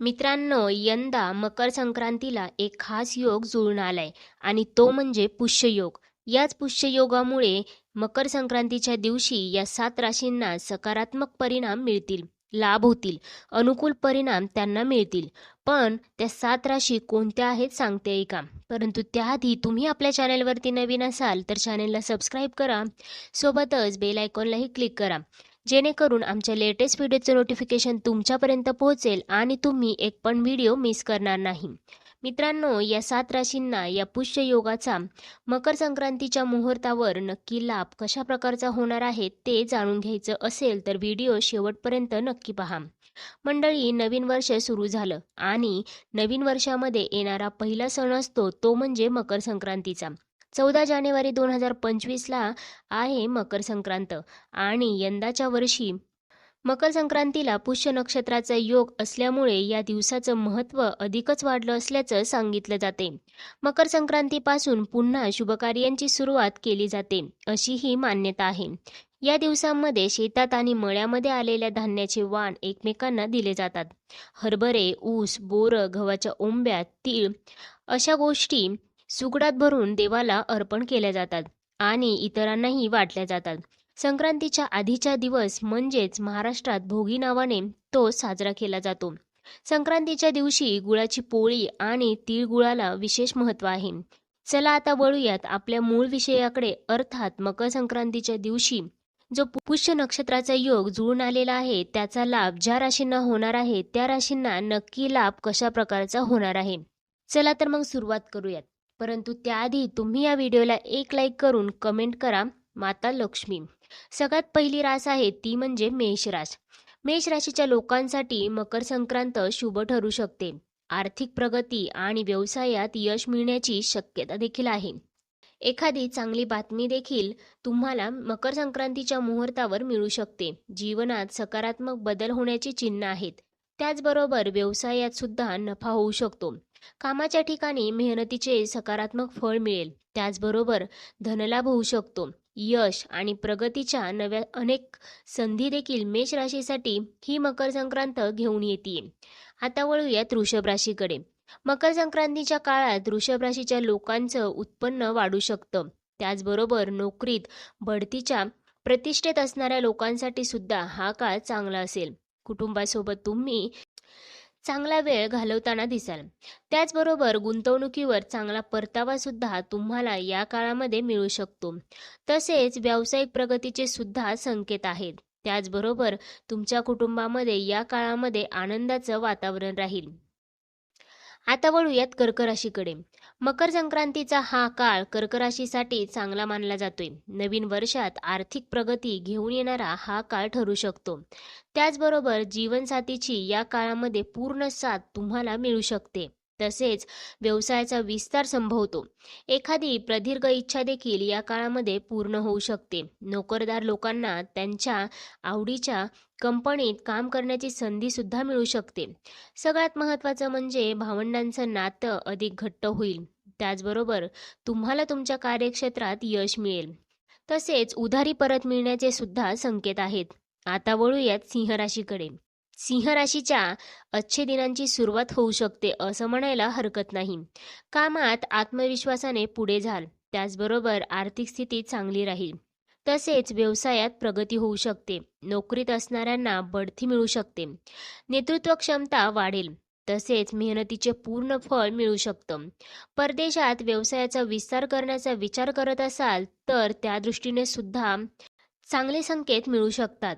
मित्रांनो यंदा मकर संक्रांतीला एक खास योग जुळून आलाय आणि तो म्हणजे पुष्ययोग. याच पुष्ययोगामुळे मकर संक्रांतीच्या दिवशी या सात राशींना सकारात्मक परिणाम मिळतील लाभ होतील अनुकूल परिणाम त्यांना मिळतील. पण त्या सात राशी कोणत्या आहेत सांगते का परंतु त्याआधी तुम्ही आपल्या चॅनलवरती नवीन असाल तर चॅनलला सबस्क्राईब करा. सोबतच बेल आयकॉनलाही क्लिक करा. जेणेकरून आमच्या लेटेस्ट व्हिडिओचं नोटिफिकेशन तुमच्यापर्यंत पोहोचेल आणि तुम्ही एक पण व्हिडिओ मिस करणार नाही. मित्रांनो या सात राशींना या पुष्य योगाचा मकर संक्रांतीच्या मुहूर्तावर नक्की लाभ कशा प्रकारचा होणार आहे ते जाणून घ्यायचं असेल तर व्हिडिओ शेवटपर्यंत नक्की पहा. मंडळी नवीन वर्ष सुरू झालं आणि नवीन वर्षामध्ये येणारा पहिला सण असतो तो म्हणजे मकर संक्रांतीचा. चौदा जानेवारी दोन हजार पंचवीसला आहे मकर संक्रांत. आणि यंदाच्या वर्षी मकर संक्रांतीला पुष्य नक्षत्राचा योग असल्यामुळे या दिवसाचं महत्त्व अधिकच वाढलं असल्याचं सांगितलं जाते. मकर संक्रांतीपासून पुन्हा शुभकार्यांची सुरुवात केली जाते अशी ही मान्यता आहे. या दिवसांमध्ये शेतात आणि मळ्यामध्ये आलेल्या धान्याचे वाण एकमेकांना दिले जातात. हरभरे ऊस बोरं गव्हाच्या ओंब्या तीळ अशा गोष्टी सुगडात भरून देवाला अर्पण केल्या जातात आणि इतरांनाही वाटल्या जातात. संक्रांतीच्या आधीच्या दिवस म्हणजेच महाराष्ट्रात भोगी नावाने तो साजरा केला जातो. संक्रांतीच्या दिवशी गुळाची पोळी आणि तिळगुळाला विशेष महत्त्व आहे. चला आता वळूयात आपल्या मूळ विषयाकडे अर्थात मकर संक्रांतीच्या दिवशी जो पुष्य नक्षत्राचा योग जुळून आलेला आहे त्याचा लाभ ज्या राशींना होणार आहे त्या राशींना नक्की लाभ कशा प्रकारचा होणार आहे? चला तर मग सुरुवात करूयात. परंतु त्याआधी तुम्ही या व्हिडिओला एक लाईक करून कमेंट करा माता लक्ष्मी. सगळ्यात पहिली रास आहे ती म्हणजे मेष रास. मेष राशीच्या लोकांसाठी मकर संक्रांत शुभ ठरू शकते. आर्थिक प्रगती आणि व्यवसायात यश मिळण्याची शक्यता देखील आहे. एखादी चांगली बातमी देखील तुम्हाला मकर संक्रांतीच्या मुहूर्तावर मिळू शकते. जीवनात सकारात्मक बदल होण्याची चिन्ह आहेत. त्याचबरोबर व्यवसायात सुद्धा नफा होऊ शकतो. कामाच्या ठिकाणी मेहनतीचे सकारात्मक फळ मिळेल. त्याचबरोबर धनलाभ होऊ शकतो. यश आणि प्रगतीच्या नव्या अनेक संधी देखील मेष राशीसाठी ही मकर संक्रांत घेऊन येते. आता वळूयात वृषभ राशीकडे. मकर संक्रांतीच्या काळात वृषभ राशीच्या लोकांचं उत्पन्न वाढू शकतं. त्याचबरोबर नोकरीत बढतीच्या प्रतिष्ठेत असणाऱ्या लोकांसाठी सुद्धा हा काळ चांगला असेल. कुटुंबासोबत तुम्ही चांगला वेळ घालवताना दिसाल. त्याचबरोबर गुंतवणुकीवर चांगला परतावा सुद्धा तुम्हाला या काळामध्ये मिळू शकतो. तसेच व्यावसायिक प्रगतीचे सुद्धा संकेत आहेत. त्याचबरोबर तुमच्या कुटुंबामध्ये या काळामध्ये आनंदाचं वातावरण राहील. आता वळूयात कर्क राशीकडे मकर संक्रांतीचा हा काळ कर्क राशीसाठी चांगला मानला जातोय. नवीन वर्षात आर्थिक प्रगती घेऊन येणारा हा काळ ठरू शकतो. त्याचबरोबर जीवनसाथीची या काळामध्ये पूर्ण साथ तुम्हाला मिळू शकते. तसेच व्यवसायाचा विस्तार संभवतो. एखादी प्रदीर्घ इच्छा देखील या काळामध्ये पूर्ण होऊ शकते. नोकरदार लोकांना त्यांच्या आवडीच्या कंपनीत काम करण्याची संधी सुद्धा मिळू शकते. सगळ्यात महत्त्वाचं म्हणजे भावंडांचं नातं अधिक घट्ट होईल. त्याचबरोबर तुम्हाला तुमच्या कार्यक्षेत्रात यश मिळेल. तसेच उधारी परत मिळण्याचे सुद्धा संकेत आहेत. आता वळूयात सिंह राशीकडे सिंह राशीच्या अच्छे दिनांची सुरुवात होऊ शकते असं म्हणायला हरकत नाही. कामात आत्मविश्वासाने पुढे झाल त्याचबरोबर आर्थिक स्थिती चांगली राहील. तसेच व्यवसायात प्रगती होऊ शकते नोकरीत असणाऱ्यांना बढती मिळू शकते. नेतृत्व क्षमता वाढेल तसेच मेहनतीचे पूर्ण फळ मिळू शकतं. परदेशात व्यवसायाचा विस्तार करण्याचा विचार करत असाल तर त्या दृष्टीने सुद्धा चांगले संकेत मिळू शकतात.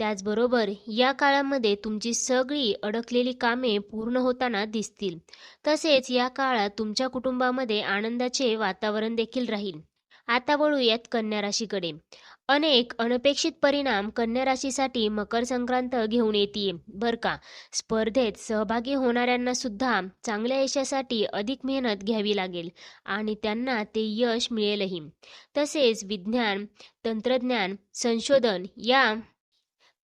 त्याचबरोबर या काळामध्ये तुमची सगळी अडकलेली कामे पूर्ण होताना दिसतील. तसेच या काळात तुमच्या कुटुंबामध्ये आनंदाचे वातावरण देखील राहील. आता वळूयात कन्या राशीकडे. अनेक अनपेक्षित परिणाम कन्या राशीसाठी मकर संक्रांत घेऊन येते बर का? स्पर्धेत सहभागी होणाऱ्यांना सुद्धा चांगल्या यशासाठी अधिक मेहनत घ्यावी लागेल आणि त्यांना ते यश मिळेलही. तसेच विज्ञान तंत्रज्ञान संशोधन या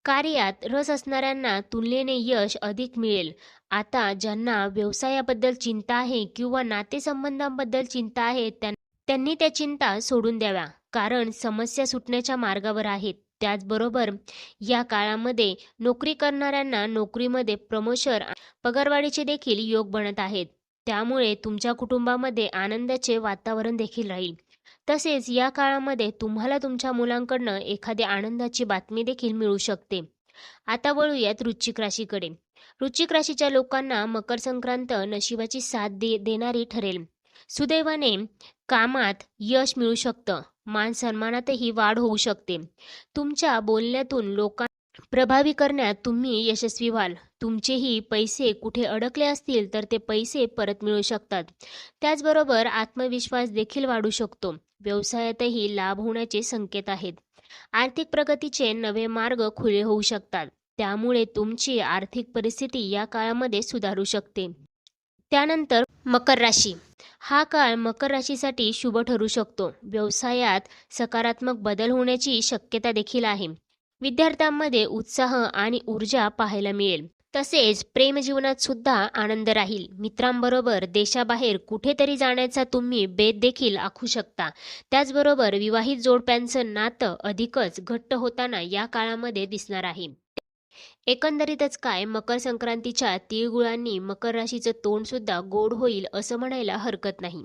कार्यात रस असणाऱ्यांना तुलनेने यश अधिक मिळेल. आता ज्यांना व्यवसायाबद्दल चिंता आहे किंवा नातेसंबंधांबद्दल चिंता आहे त्यांनी त्या चिंता सोडून द्याव्या. कारण समस्या सुटण्याच्या मार्गावर आहेत. त्याचबरोबर या काळामध्ये नोकरी करणाऱ्यांना नोकरीमध्ये प्रमोशन पगारवाढीचे देखील योग बनत आहेत. त्यामुळे तुमच्या कुटुंबामध्ये आनंदाचे वातावरण देखील राहील. तसेच या काळामध्ये तुम्हाला तुमच्या मुलांकडनं एखादी आनंदाची बातमी देखील मिळू शकते. आता वळूयात वृश्चिक राशीकडे. वृश्चिक राशीच्या लोकांना मकर संक्रांत नशिबाची साथ दे देणारी ठरेल. सुदैवाने कामात यश मिळू शकतं. मान सन्मानातही वाढ होऊ शकते. तुमच्या बोलण्यातून लोकांना प्रभावी करण्यात तुम्ही यशस्वी व्हाल. तुमचेही पैसे कुठे अडकले असतील तर ते पैसे परत मिळू शकतात. त्याचबरोबर आत्मविश्वास देखील वाढू शकतो. व्यवसायातही लाभ होण्याचे संकेत आहेत. आर्थिक प्रगतीचे नवे मार्ग खुले होऊ शकतात. त्यामुळे तुमची आर्थिक परिस्थिती या काळामध्ये सुधारू शकते. त्यानंतर मकर राशी. हा काळ मकर राशीसाठी शुभ ठरू शकतो. व्यवसायात सकारात्मक बदल होण्याची शक्यता देखील आहे. विद्यार्थ्यांमध्ये उत्साह आणि ऊर्जा पाहायला मिळेल. तसेच प्रेमजीवनात सुद्धा आनंद राहील. मित्रांबरोबर देशाबाहेर कुठेतरी जाण्याचा तुम्ही बेत देखील आखू शकता. त्याचबरोबर विवाहित जोडप्यांचं नातं अधिकच घट्ट होताना या काळामध्ये दिसणार आहे. एकंदरीतच काय मकर संक्रांतीच्या तिळगुळांनी मकर राशीचं तोंड सुद्धा गोड होईल असं म्हणायला हरकत नाही.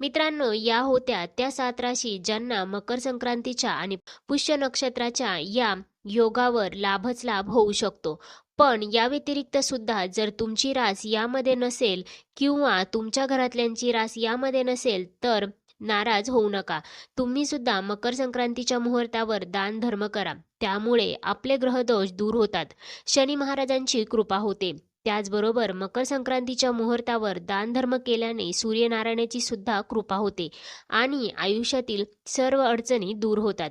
मित्रांनो या होत्या त्या सात राशी ज्यांना मकर संक्रांतीच्या आणि पुष्य नक्षत्राच्या या योगावर लाभच लाभ होऊ शकतो. पण या व्यतिरिक्त सुद्धा जर तुमची रास यामध्ये नसेल किंवा तुमच्या घरातल्यांची रास यामध्ये नसेल तर नाराज होऊ नका. तुम्ही सुद्धा मकर संक्रांतीच्या मुहूर्तावर दान धर्म करा. त्यामुळे आपले ग्रहदोष दूर होतात. शनी महाराजांची कृपा होते. त्याचबरोबर मकर संक्रांतीच्या मुहूर्तावर दानधर्म केल्याने सूर्यनारायणाची सुद्धा कृपा होते आणि आयुष्यातील सर्व अडचणी दूर होतात.